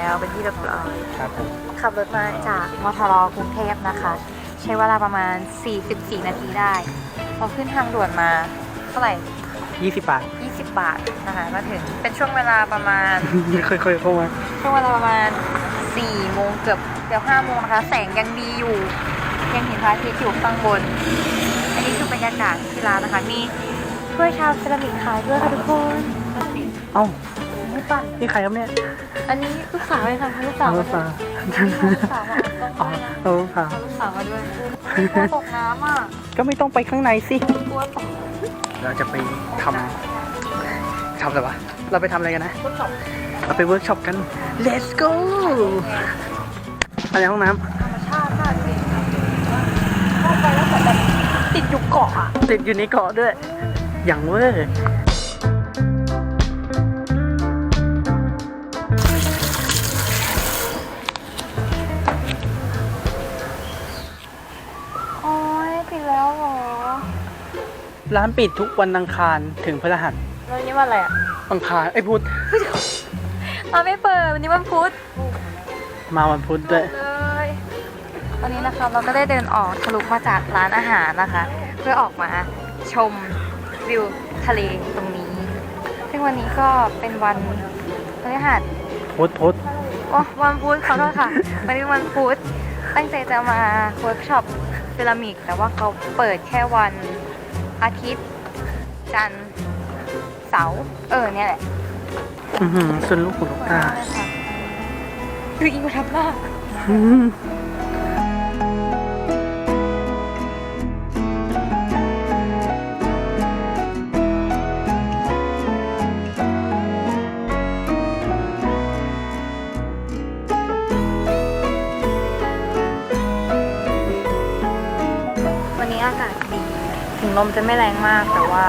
แล้วเป็นที่เรียบร้อยครับผมขับรถมาจากมทรกรุงเทพนะคะ ใช้เวลาประมาณ 44 นาทีได้พอขึ้นทางด่วนมาเท่าไหร่ยี่สิบบาท 20 บาทนะคะมาถึงเป็นช่วงเวลาประมาณ ค่อยๆเข้ามาช่วงเวลาประมาณ4โมงเกือบเกือบ5โมงนะคะ แสงยังดีอยู่ ยังเห็นพระอาทิตย์อยู่ข้างบน อันนี้คือบรรยากาศที่ร้านนะคะ มีถ้วยชามเซรามิกขายด้วยค่ะทุกคน เอ้า ไม่ปั่น นี่ใครครับเนี่ยอันนี้ลูกสาวเลยค่ะลูกสาวเอามาลูกด้วยสาวลูกสาวมาต้องอ๋อด้วยนะเอาลูกสาวเอาลูกสาวมาด้วยกลัวตกน้ำอะ ก็ไม่ต้องไปข้างในสิกลัวตกเราจะไปทำทำอะไรวะ เราไปทำอะไรกันนะทดสอบเราไปเวิร์กช็อปกัน let's go อะไรห้องน้ธรรมชาติมากจริงเข้าไปแล้วเหมือนแบบติดอยู่เกาะอะำติดอยู่ในเกาะด้วย อย่างเวอร์ ร้านปิดทุกวันอังคารถึงพฤหัสแล้ววันนี้วันอะไรอะอังคารไอ้ยพุธเราไม่เปิดวันนี้วันพุธมาวันพุธด้วย เลยวันนี้นะคะเราก็ได้เดินออกทะลุมาจากร้านอาหารนะคะ เพื่อออกมาชมวิวทะเลตรงนี้ ซึ่งวันนี้ก็เป็นวันพฤหัส พุธพุธโอ้วันพุธขอโทษค่ะ วันนี้วันพุธตั้งใจจะมาเวิร์กช็อปเซรามิก แต่ว่าเขาเปิดแค่วัน อาทิตย์ จันทร์เสาร์เออเนี่ยแหละอือหือส่วนลูกหูลูกตา คืออิงมาทำหน้า อืม งลมจะไม่แรงมาก แต่ว่า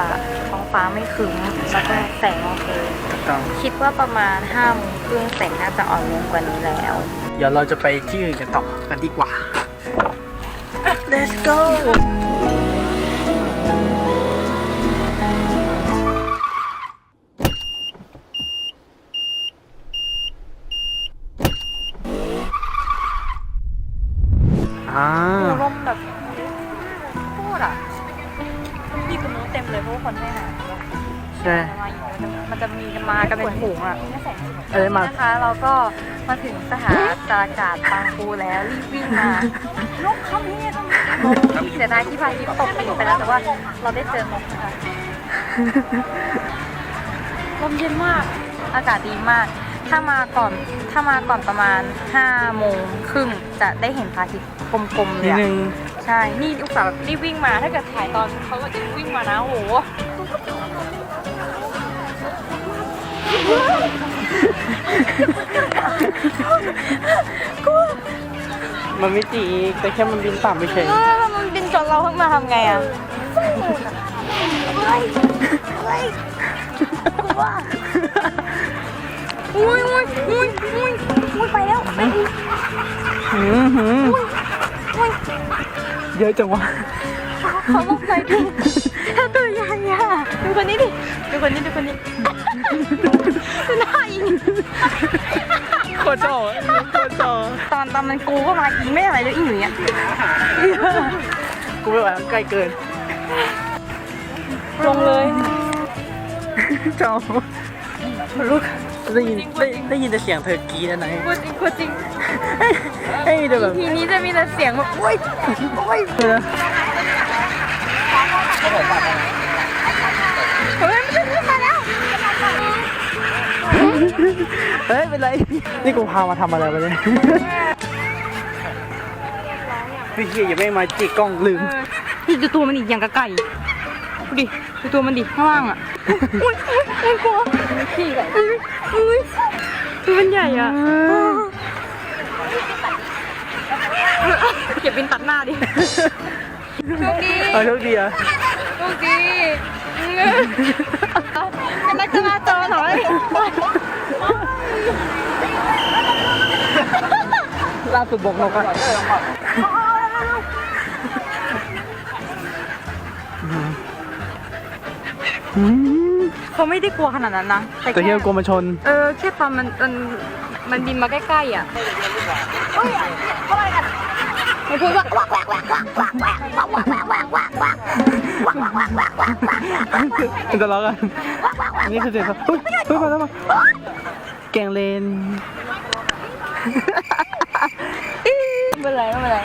ท้องฟ้าไม่ครึ้มแล้วก็แสงโอเค ถูกต้องคิดว่าประมาณ5้าโมงครึ่งแสงน่าจะอ่อนลงกว่านี้แล้ว เดี๋ยวเราจะไปที่อื่นกันต่อกันดีกว่า let's go อ่า นู้นเต็มเลยเพราะว่าคนให้อาหารใช่ มาอยู่มันจะมีกันมากันเป็นฝูงอะเอ้ยมา นะคะเราก็มาถึงสถานจารากาศบางปูแล้วรีบวิ่งมานกเขามีนกเสียดายที่พายิปตกไปแล้วแต่ว่าเราได้เจอนกนะคะลมเย็นมาก อากาศดีมาก ถ้ามาก่อน ถ้ามาก่อนประมาณ5โมงครึ่งจะได้เห็นพระอาทิตย์กลมๆเลนิยดอะนึง ใช่ นี่อุตส่าห์แบบรีบวิ่งมา ถ้าเกิดถ่ายตอนเขาก็จะวิ่งมานะโอ้โหมันไม่จีกแต่แค่มันบินต่ำไปเฉยเออมันบินจนเราขึ้นมาทำไงอะอุ้ยอุ้ยอุ้ยอุ้ยอุ้ยไปแล้วไปอีก หืมหืม เยอะจังวะเขาบอกไปดูถ้าตัวใหญ่อะดูคนนี้ดิ ดูคนนี้ดูคนนี้ดูหน้าอิงโคตรจ่อโคตรจ่อตอนตอนมันกูก็มาอิงไม่อะไรเลยอิงอย่างเงี้ยกูไม่ไหวมันใกล้เกิน ลงเลยจ่อลูกได้ยินได้ได้ยินแต่เสียงเธอกรีดนะไหนพูดจริงพูดจริง เฮ้ยเดี๋ยวแบบทีนี้จะมีแต่เสียงแบบโอ๊ยโอ๊ยเออเฮ้ยมันจะขึ้นมาแล้ว เฮ้ย เป็นไร นี่กูพามาทำอะไรวะเนี่ยพี่เฮียอย่าไม่มาจิกกล้องลืมนี่ดูตัวมันอีกอย่างกระไก่ดูดิดูตัวมันดิข้างล่างอะอุ้ยอุ้ยกลัวขี้กันอุ้ยอุ้ยตัวมันใหญ่อะ เก็บบินตัดหน้าดิโชคดีเออโชคดีอะโชคดีเป็นนักจราจรเหรอล่าสุดบอกนกอะอืมเขาไม่ได้กลัวขนาดนั้นนะแต่เฮียกลัวมาชน เออแค่ตอนมันมันมันบินมาใกล้ๆอะเฮ้ยอะไรกัน มันพูดว่ามันจะร้องกันนี่คือเสียงเขาเฮ้ยเฮ้ยมาแล้วมาแกงเลนไม่เป็นไรไม่เป็นไร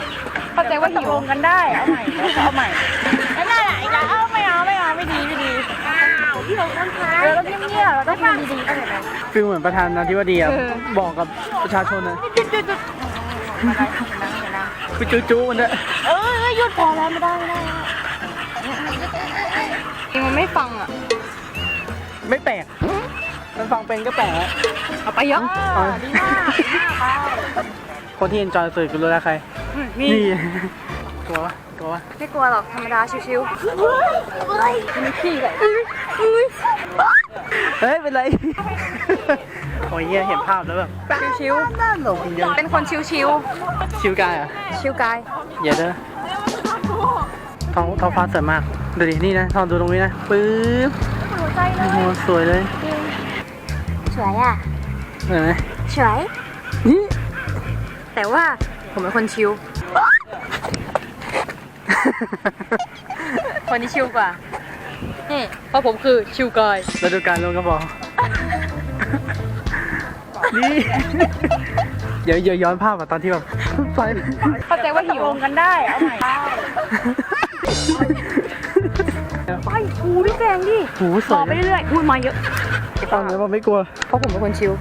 เข้าใจว่าหิวกันได้ เอาใหม่เอาใหม่ไม่ได้ไหนกันเอาไม่เอาไม่เอาไม่ดีไม่ดีอ้าวที่เราต้องทำเราต้องเงียบๆเราต้องทำดีๆเข้าใจไหมฟีลเหมือนประธานาธิบดีอะเออบอกกับประชาชนนะ จุดจุดจุดมาได้นะนะไปจู้จู้มันด้วยเออหยุดพอแล้วไม่ได้ไม่ได้จริงมันไม่ฟังอะ ไม่แปลก มันฟังเป็นก็แปลกแล้วเอาไปเยอะเอาดีมากดีมากไปคนที่เอนจอยสุดคือรู้แล้วใครนี่นี่ กลัวปะกลัวปะไม่กลัวหรอกธรรมดาชิวๆมีขี้กับเฮ้ย เป็นไร โอ้ยเหี้ยเห็นภาพแล้วแบบชิวน่าหลงจริงๆเป็นคนชิวชิวกายเหรอะๆ ชิวกายอย่าเด้อท้องท้องฟ้าสวยมาก ดูดิ นี่นะลองดูตรงนี้นะ ปึ๊บหัวใจเลโอ้ยโหสวยเลยสวยอะ เห็นไหมสวย นี่ แต่ว่าผมเป็นคนชิว คนนี้ชิวกว่า นี่เพราะผมคือชิวกาย แล้วดูการลงกระบอก นี่ เดี๋ยวเดี๋ยวย้อนภาพอะตอนที่แบบไฟเข้าใจว่าหิวกันได้เอาใหม่ไปชูพี่แจงดิหูสรวอยไปเรื่อยๆพูดมาเยอะตอนนี้ว่าไม่กลัว เพราะผมเป็นคนชิว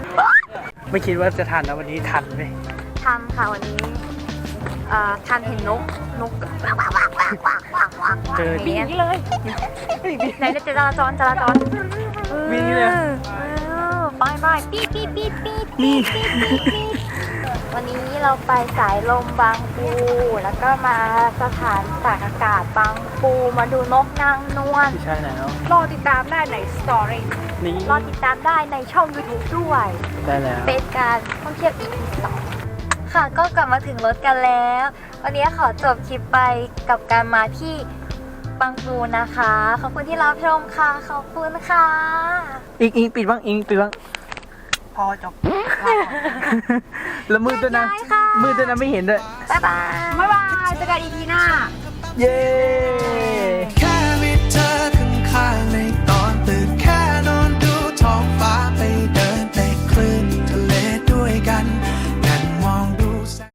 ไม่คิดว่าจะทันนะวันนี้ทันไหมทำค่ะวันนี้เอ่อทานเห็นนกนกเจอบินอย่างนี้เลยไหนจะจราจรจราจรวิ่งเลย เออ ไปไปปี๊ดปี๊ดปี๊ดปี๊ดนี่วันนี้เราไปสายลมบางปู แล้วก็มาสถานตากอากาศบางปูมาดูนกนางนวลไม่ใช่แล้ว รอติดตามได้ในสตอรี่นี่รอติดตามได้ในช่อง YouTube ด้วย ได้แล้วเป็นการท่องเที่ยว EP สองค่ะก็กลับมาถึงรถกันแล้ว วันนี้ขอจบคลิปไปกับการมาที่ บางปูนะคะ ขอบคุณที่รับชมค่ะ ขอบคุณค่ะ อิงอิงปิดบ้างอิงปิดบ้าง พอจบ แล้วมืดด้วยนะบ๊ายบายค่ะ มืดด้วยนะไม่เห็นด้วย บ๊ายบาย บ๊ายบายเจอกัน EP หน้า เย้